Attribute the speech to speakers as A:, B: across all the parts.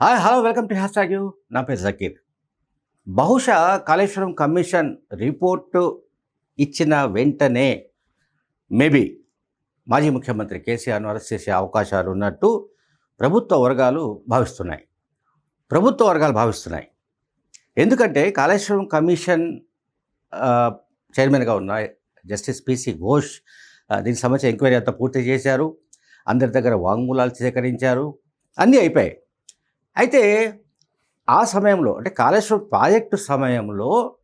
A: Hi hello welcome to hashtag U నా పేరు జకీర్. బహుశా కాళేశ్వరం కమిషన్ రిపోర్టు ఇచ్చిన వెంటనే మేబీ మాజీ ముఖ్యమంత్రి కేసీఆర్ను అరెస్ట్ చేసే అవకాశాలు ఉన్నట్టు ప్రభుత్వ వర్గాలు భావిస్తున్నాయి. ప్రభుత్వ వర్గాలు భావిస్తున్నాయి. ఎందుకంటే కాళేశ్వరం కమిషన్ చైర్మన్గా ఉన్న జస్టిస్ పిసి ఘోష్ దీనికి సంబంధించిన ఎంక్వైరీ అంతా పూర్తి చేశారు. అందరి దగ్గర వాంగ్మూలాలు సేకరించారు. అన్నీ అయిపోయాయి. అయితే ఆ సమయంలో అంటే కాళేశ్వరం ప్రాజెక్టు సమయంలో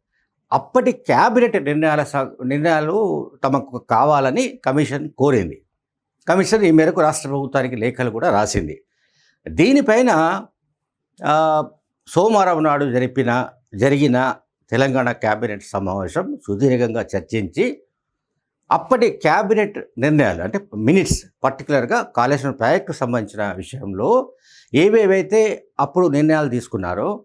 A: అప్పటి క్యాబినెట్ నిర్ణయాల స- నిర్ణయాలు తమకు కావాలని కమిషన్ కోరింది. కమిషన్ ఈ మేరకు రాష్ట్ర ప్రభుత్వానికి లేఖలు కూడా రాసింది. దీనిపైన సోమవారం నాడు జరిపిన జరిగిన తెలంగాణ క్యాబినెట్ సమావేశం సుదీర్ఘంగా చర్చించి అప్పటి క్యాబినెట్ నిర్ణయాలు అంటే మినిట్స్ పర్టికులర్గా కాళేశ్వరం ప్రాజెక్టుకు సంబంధించిన విషయంలో ఏవేవైతే అప్పుడు నిర్ణయాలు తీసుకున్నారో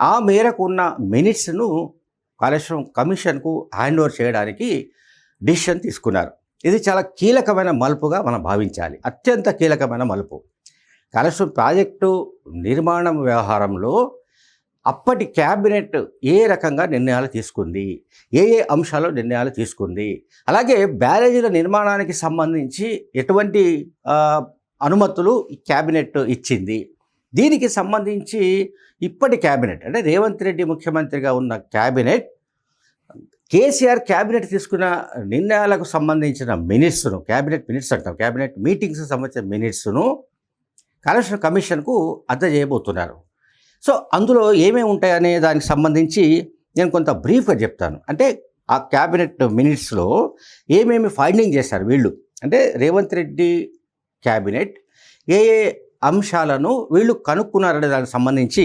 A: ఆ మేరకు ఉన్న మినిట్స్ను కాళేశ్వరం కమిషన్కు హ్యాండ్ ఓవర్ చేయడానికి డిసిషన్ తీసుకున్నారు. ఇది చాలా కీలకమైన మలుపుగా మనం భావించాలి. అత్యంత కీలకమైన మలుపు. కాళేశ్వరం ప్రాజెక్టు నిర్మాణం వ్యవహారంలో అప్పటి క్యాబినెట్ ఏ రకంగా నిర్ణయాలు తీసుకుంది? ఏ ఏ అంశాలు నిర్ణయాలు తీసుకుంది? అలాగే బ్యారేజీల నిర్మాణానికి సంబంధించి ఎటువంటి అనుమతులు క్యాబినెట్ ఇచ్చింది? దీనికి సంబంధించి ఇప్పటి క్యాబినెట్ అంటే రేవంత్ రెడ్డి ముఖ్యమంత్రిగా ఉన్న క్యాబినెట్ కేసీఆర్ క్యాబినెట్ తీసుకున్న నిర్ణయాలకు సంబంధించిన మినిట్స్ను క్యాబినెట్ మినిట్స్ అంటాం క్యాబినెట్ మీటింగ్స్కి సంబంధించిన మినిట్స్ను కలెక్షన్ కమిషన్కు చేయబోతున్నారు. సో అందులో ఏమేమి ఉంటాయనే దానికి సంబంధించి నేను కొంత బ్రీఫ్గా చెప్తాను. అంటే ఆ క్యాబినెట్ మినిట్స్లో ఏమేమి ఫైండింగ్ చేశారు వీళ్ళు? అంటే రేవంత్ రెడ్డి క్యాబినెట్ ఏ ఏ అంశాలను వీళ్ళు కనుక్కున్నారనే దానికి సంబంధించి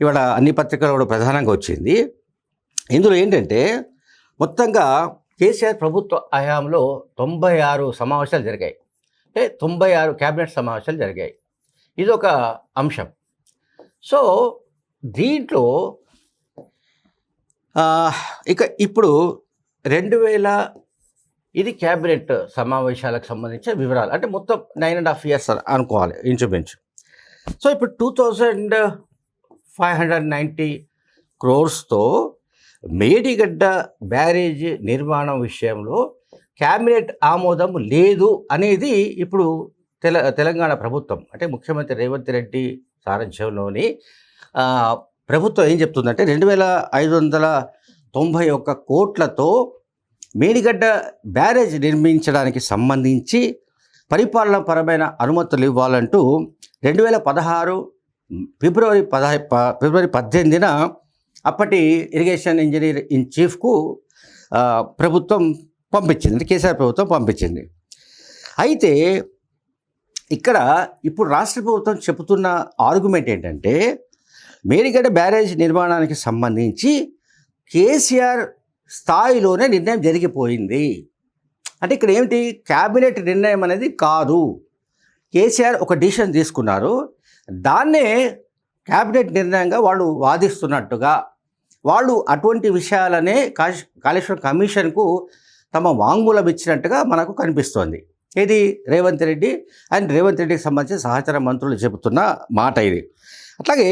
A: ఇవాళ అన్ని పత్రికలు కూడా ప్రధానంగా వచ్చింది. ఇందులో ఏంటంటే మొత్తంగా కేసీఆర్ ప్రభుత్వ హయాంలో తొంభై ఆరు సమావేశాలు జరిగాయి. అంటే తొంభై ఆరు క్యాబినెట్ సమావేశాలు జరిగాయి. ఇది ఒక అంశం. సో దీంట్లో ఇక ఇప్పుడు రెండు వేల ఇది క్యాబినెట్ సమావేశాలకు సంబంధించిన వివరాలు. అంటే మొత్తం నైన్ అండ్ హాఫ్ ఇయర్స్ అనుకోవాలి ఇంచుమించు. సో ఇప్పుడు two thousand five hundred ninety క్రోర్స్తో Medigadda barrage నిర్మాణం విషయంలో క్యాబినెట్ ఆమోదం లేదు అనేది ఇప్పుడు తెల తెలంగాణ ప్రభుత్వం అంటే ముఖ్యమంత్రి రేవంత్ రెడ్డి సారథ్యంలోని ప్రభుత్వం ఏం చెప్తుందంటే రెండు వేల ఐదు వందల తొంభై ఒక్క కోట్లతో మేడిగడ్డ బ్యారేజ్ నిర్మించడానికి సంబంధించి పరిపాలనాపరమైన అనుమతులు ఇవ్వాలంటూ రెండు వేల పదహారు ఫిబ్రవరి పద ప- ఫిబ్రవరి పద్దెనిమిదిన అప్పటి ఇరిగేషన్ ఇంజనీర్ ఇన్ చీఫ్కు ప్రభుత్వం పంపించింది. కేసీఆర్ ప్రభుత్వం పంపించింది. అయితే ఇక్కడ ఇప్పుడు రాష్ట్ర ప్రభుత్వం చెబుతున్న ఆర్గ్యుమెంట్ ఏంటంటే మేడిగడ్డ బ్యారేజ్ నిర్మాణానికి సంబంధించి కేసీఆర్ స్థాయిలోనే నిర్ణయం జరిగిపోయింది. అంటే ఇక్కడ ఏమిటి? క్యాబినెట్ నిర్ణయం అనేది కాదు. కేసీఆర్ ఒక డిసిషన్ తీసుకున్నారు. దాన్నే క్యాబినెట్ నిర్ణయంగా వాళ్ళు వాదిస్తున్నట్టుగా వాళ్ళు అటువంటి విషయాలనే కాశ్ కాళేశ్వరం కమిషన్కు తమ వాంగ్మూలం ఇచ్చినట్టుగా మనకు కనిపిస్తోంది. ఇది రేవంత్ రెడ్డి. అండ్ రేవంత్ రెడ్డికి సంబంధించిన సహచర మంత్రులు చెబుతున్న మాట ఇది. అట్లాగే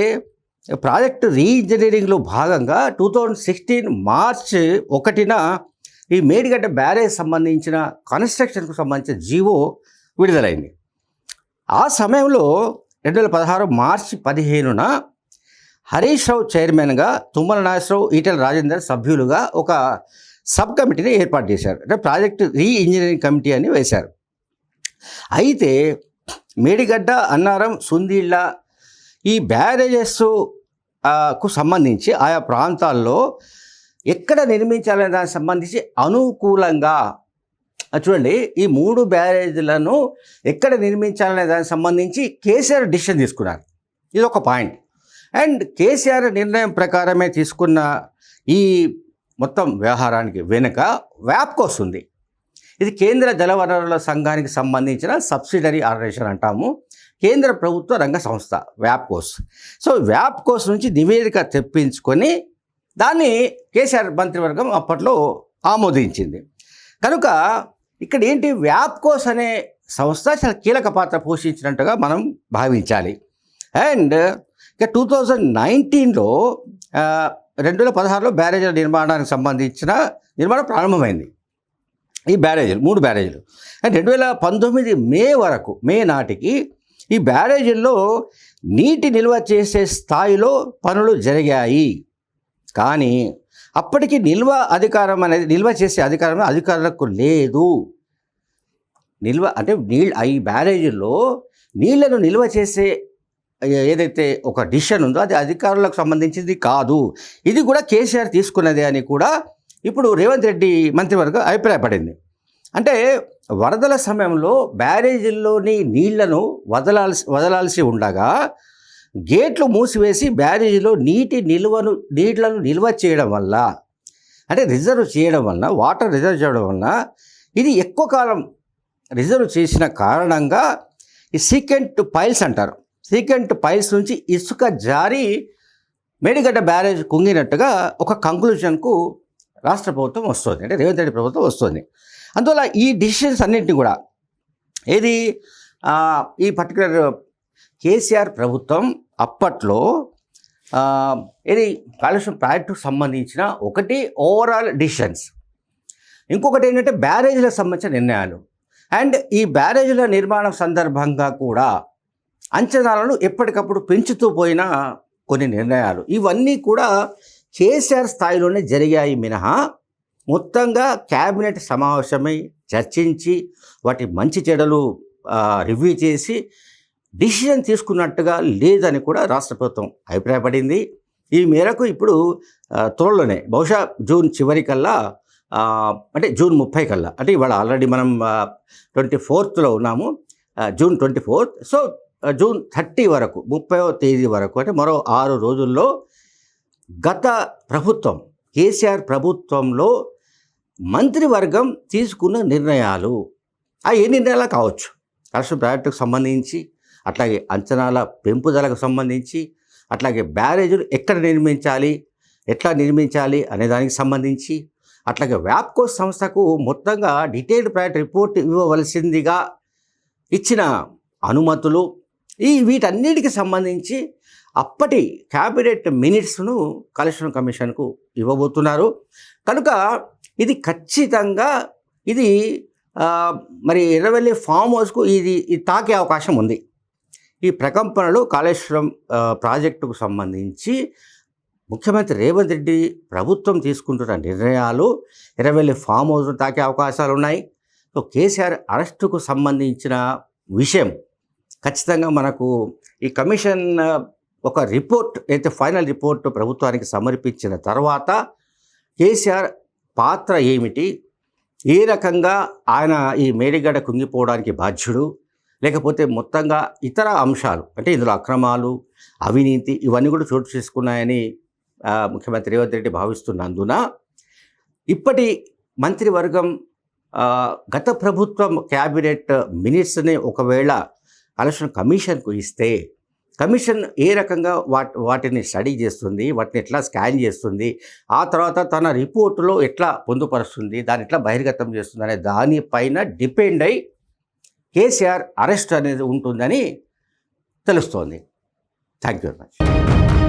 A: ప్రాజెక్టు రీఇంజనీరింగ్లో భాగంగా టూ థౌజండ్ సిక్స్టీన్ మార్చ్ ఒకటిన ఈ మేడిగడ్డ బ్యారేజ్ సంబంధించిన కన్స్ట్రక్షన్కు సంబంధించిన జీవో విడుదలైంది. ఆ సమయంలో రెండు వేల పదహారు మార్చి పదిహేనున హరీష్ రావు చైర్మన్గా తుమ్మల నాగేశ్వరరావు ఈటల రాజేందర్ సభ్యులుగా ఒక సబ్ కమిటీని ఏర్పాటు చేశారు. అంటే ప్రాజెక్టు రీ ఇంజనీరింగ్ కమిటీ అని వేశారు. అయితే మేడిగడ్డ అన్నారం సుందీళ్ళ ఈ బ్యారేజెస్కు సంబంధించి ఆయా ప్రాంతాల్లో ఎక్కడ నిర్మించాలనే దానికి సంబంధించి అనుకూలంగా చూడండి ఈ మూడు బ్యారేజీలను ఎక్కడ నిర్మించాలనే దానికి సంబంధించి కేసీఆర్ డిసిషన్ తీసుకున్నారు. ఇది ఒక పాయింట్. అండ్ కేసీఆర్ నిర్ణయం ప్రకారమే తీసుకున్న ఈ మొత్తం వ్యవహారానికి వెనుక వ్యాప్కి వస్తుంది ఇది కేంద్ర జలవనరుల సంఘానికి సంబంధించిన సబ్సిడరీ ఆర్గనైజేషన్ అంటాము. కేంద్ర ప్రభుత్వ రంగ సంస్థ వ్యాప్కోస్. సో వ్యాప్కోస్ నుంచి నివేదిక తెప్పించుకొని దాన్ని కేసీఆర్ మంత్రివర్గం అప్పట్లో ఆమోదించింది. కనుక ఇక్కడ ఏంటి వ్యాప్కోస్ అనే సంస్థ చాలా కీలక పాత్ర పోషించినట్టుగా మనం భావించాలి. అండ్ ఇక టూ థౌజండ్ నైన్టీన్లో రెండు వేల పదహారులో బ్యారేజ్ల నిర్మాణానికి సంబంధించిన నిర్మాణం ప్రారంభమైంది. ఈ బ్యారేజీలు మూడు బ్యారేజీలు. అండ్ రెండు వేల పంతొమ్మిది మే వరకు మే నాటికి ఈ బ్యారేజీల్లో నీటి నిల్వ చేసే స్థాయిలో పనులు జరిగాయి. కానీ అప్పటికి నిల్వ అధికారం అనేది నిల్వ చేసే అధికారం అధికారులకు లేదు. నిల్వ అంటే నీళ్ళు ఈ బ్యారేజీల్లో నీళ్ళను నిల్వ చేసే ఏదైతే ఒక డిసిషన్ ఉందో అది అధికారులకు సంబంధించింది కాదు. ఇది కూడా కేసీఆర్ తీసుకున్నదే అని కూడా ఇప్పుడు రేవంత్ రెడ్డి మంత్రివర్గం అభిప్రాయపడింది. అంటే వరదల సమయంలో బ్యారేజీల్లోని నీళ్ళను వదలాల్సి వదలాల్సి ఉండగా గేట్లు మూసివేసి బ్యారేజీలో నీటి నిల్వను నీళ్ళను నిల్వ చేయడం వల్ల అంటే రిజర్వ్ చేయడం వలన వాటర్ రిజర్వ్ చేయడం వలన ఇది ఎక్కువ కాలం రిజర్వ్ చేసిన కారణంగా ఈ సీకెంట్ పైల్స్ అంటారు. సీకెంట్ పైల్స్ నుంచి ఇసుక జారి మేడిగడ్డ బ్యారేజ్ కుంగినట్టుగా ఒక కంక్లూజన్కు రాష్ట్ర ప్రభుత్వం వస్తుంది. అంటే రేవంత్ రెడ్డి ప్రభుత్వం వస్తుంది. అందువల్ల ఈ డిసిషన్స్ అన్నింటినీ కూడా ఏది? ఈ పర్టికులర్ కేసీఆర్ ప్రభుత్వం అప్పట్లో ఏది? ఇది కాలుష్యం ప్రాజెక్టుకు సంబంధించిన ఒకటి ఓవరాల్ డిసిషన్స్ ఇంకొకటి ఏంటంటే బ్యారేజీలకు సంబంధించిన నిర్ణయాలు. అండ్ ఈ బ్యారేజీల నిర్మాణం సందర్భంగా కూడా అంచనాలను ఎప్పటికప్పుడు పెంచుతూ పోయిన కొన్ని నిర్ణయాలు. ఇవన్నీ కూడా కేసీఆర్ స్థాయిలోనే జరిగాయి మినహా మొత్తంగా క్యాబినెట్ సమావేశమై చర్చించి వాటి మంచి చెడలు రివ్యూ చేసి డిసిజన్ తీసుకున్నట్టుగా లేదని కూడా రాష్ట్ర ప్రభుత్వం అభిప్రాయపడింది. ఈ మేరకు ఇప్పుడు త్వరలోనే బహుశా జూన్ చివరి కల్లా అంటే జూన్ ముప్పై కల్లా అంటే ఇవాళ ఆల్రెడీ మనం ట్వంటీ ఫోర్త్లో ఉన్నాము June twenty fourth so June thirty వరకు ముప్పైవ తేదీ వరకు అంటే మరో ఆరు రోజుల్లో గత ప్రభుత్వం కేసీఆర్ ప్రభుత్వంలో మంత్రివర్గం తీసుకున్న నిర్ణయాలు. ఆ ఏ నిర్ణయాలు కావచ్చు? రాష్ట్ర ప్రాజెక్టుకు సంబంధించి అట్లాగే అంచనాల పెంపుదలకు సంబంధించి అట్లాగే బ్యారేజీలు ఎక్కడ నిర్మించాలి ఎట్లా నిర్మించాలి అనే దానికి సంబంధించి అట్లాగే వ్యాప్కో సంస్థకు మొత్తంగా డీటెయిల్డ్ ప్రాజెక్ట్ రిపోర్ట్ ఇవ్వవలసిందిగా ఇచ్చిన అనుమతులు ఈ వీటన్నిటికి సంబంధించి అప్పటి క్యాబినెట్ మినిట్స్ను కలెక్షన్ కమిషన్కు ఇవ్వబోతున్నారు. కనుక ఇది ఖచ్చితంగా ఇది మరి ఎర్రవెల్లి ఫామ్ హౌస్కు ఇది ఇది తాకే అవకాశం ఉంది. ఈ ప్రకంపనలు కాళేశ్వరం ప్రాజెక్టుకు సంబంధించి ముఖ్యమంత్రి రేవంత్ రెడ్డి ప్రభుత్వం తీసుకుంటున్న నిర్ణయాలు ఎర్రవెల్లి ఫామ్ హౌస్ తాకే అవకాశాలు ఉన్నాయి సో కేసీఆర్ అరెస్టుకు సంబంధించిన విషయం ఖచ్చితంగా మనకు ఈ కమిషన్ ఒక రిపోర్ట్ అయితే ఫైనల్ రిపోర్ట్ ప్రభుత్వానికి సమర్పించిన తర్వాత కేసీఆర్ పాత్ర ఏమిటి? ఏ రకంగా ఆయన ఈ మేడిగడ్డ కుంగిపోవడానికి బాధ్యుడు? లేకపోతే మొత్తంగా ఇతర అంశాలు అంటే ఇందులో అక్రమాలు అవినీతి ఇవన్నీ కూడా చోటు చేసుకున్నాయని ముఖ్యమంత్రి రేవంత్ రెడ్డి భావిస్తున్నందున ఇప్పటి మంత్రివర్గం గత ప్రభుత్వం క్యాబినెట్ మినిట్స్ని ఒకవేళ ఆలోచన కమిషన్కు ఇస్తే కమిషన్ ఏ రకంగా వాట్ వాటిని స్టడీ చేస్తుంది వాటిని ఎట్లా స్కాన్ చేస్తుంది ఆ తర్వాత తన రిపోర్టులో ఎట్లా పొందుపరుస్తుంది దాన్ని ఎట్లా బహిర్గతం చేస్తుంది అనే దానిపైన డిపెండ్ అయి కేసీఆర్ అరెస్ట్ అనేది ఉంటుందని తెలుస్తోంది. Thank you very much.